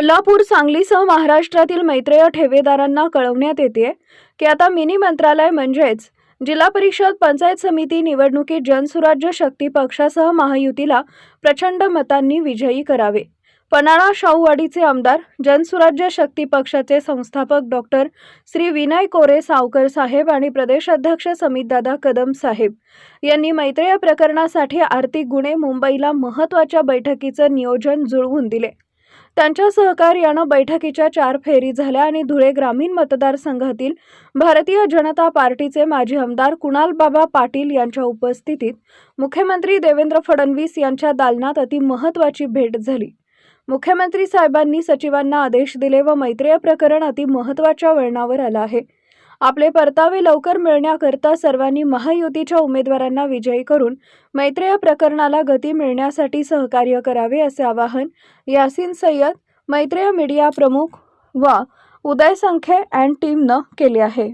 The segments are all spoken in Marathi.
कोल्हापूर सांगलीसह महाराष्ट्रातील मैत्रेय ठेवेदारांना कळवण्यात येते की आता मिनी मंत्रालय म्हणजेच जिल्हा परिषद पंचायत समिती निवडणुकीत जनसुराज्य शक्ती पक्षासह महायुतीला प्रचंड मतांनी विजयी करावे. पन्हाळा शाहूवाडीचे आमदार जनसुराज्य शक्ती पक्षाचे संस्थापक डॉक्टर श्री विनय कोरे सावकर साहेब आणि प्रदेशाध्यक्ष समितदादा कदम साहेब यांनी मैत्रेय प्रकरणासाठी आर्थिक गुन्हे मुंबईला महत्त्वाच्या बैठकीचं नियोजन जुळवून दिले. त्यांच्या सहकार्यानं बैठकीच्या चार फेरी झाल्या आणि धुळे ग्रामीण मतदारसंघातील भारतीय जनता पार्टीचे माजी आमदार कुणाल बाबा पाटील यांच्या उपस्थितीत मुख्यमंत्री देवेंद्र फडणवीस यांच्या दालनात अति महत्त्वाची भेट झाली. मुख्यमंत्री साहेबांनी सचिवांना आदेश दिले व मैत्रेय प्रकरण अति महत्त्वाच्या वळणावर आलं आहे. आपले परतावे लवकर मिळण्याकरता सर्वांनी महायुतीच्या उमेदवारांना विजयी करून मैत्रेय प्रकरणाला गती मिळण्यासाठी सहकार्य करावे असे आवाहन यासिन सय्यद मैत्रेय मीडिया प्रमुख व उदय संखे अँड टीमनं केले आहे.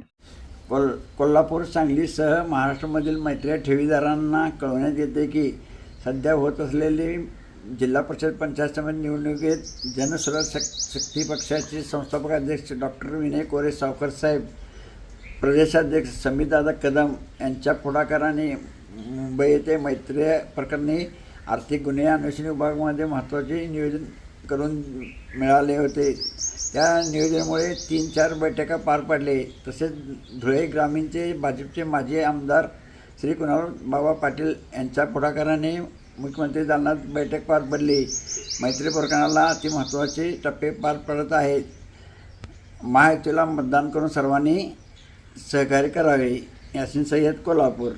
कोल कोल्हापूर सांगलीसह महाराष्ट्रामधील मैत्रीय ठेवीदारांना कळवण्यात येते की सध्या होत असलेली जिल्हा परिषद पंचायत समिती निवडणुकीत जनसुरक्षा शक्ती पक्षाचे संस्थापक अध्यक्ष डॉक्टर विनय कोरे सावकर साहेब प्रदेशाध्यक्ष समीदादा कदम यांच्या पुढाकाराने मुंबई येथे मैत्रीय प्रकरणी आर्थिक गुन्हे अन्वेषण विभागामध्ये महत्त्वाचे नियोजन करून मिळाले होते. त्या नियोजनामुळे तीन चार बैठका पार पडले. तसेच धुळे ग्रामीणचे भाजपचे माजी आमदार श्री कुणाल बाबा पाटील यांच्या पुढाकाराने मुख्यमंत्री दालनात बैठक पार पडली. मैत्री प्रकरणाला अति महत्त्वाचे टप्पे पार पडत आहेत. महायुतीला मतदान करून सर्वांनी सहकार्य करावे यासिन सय्यद कोल्हापूर.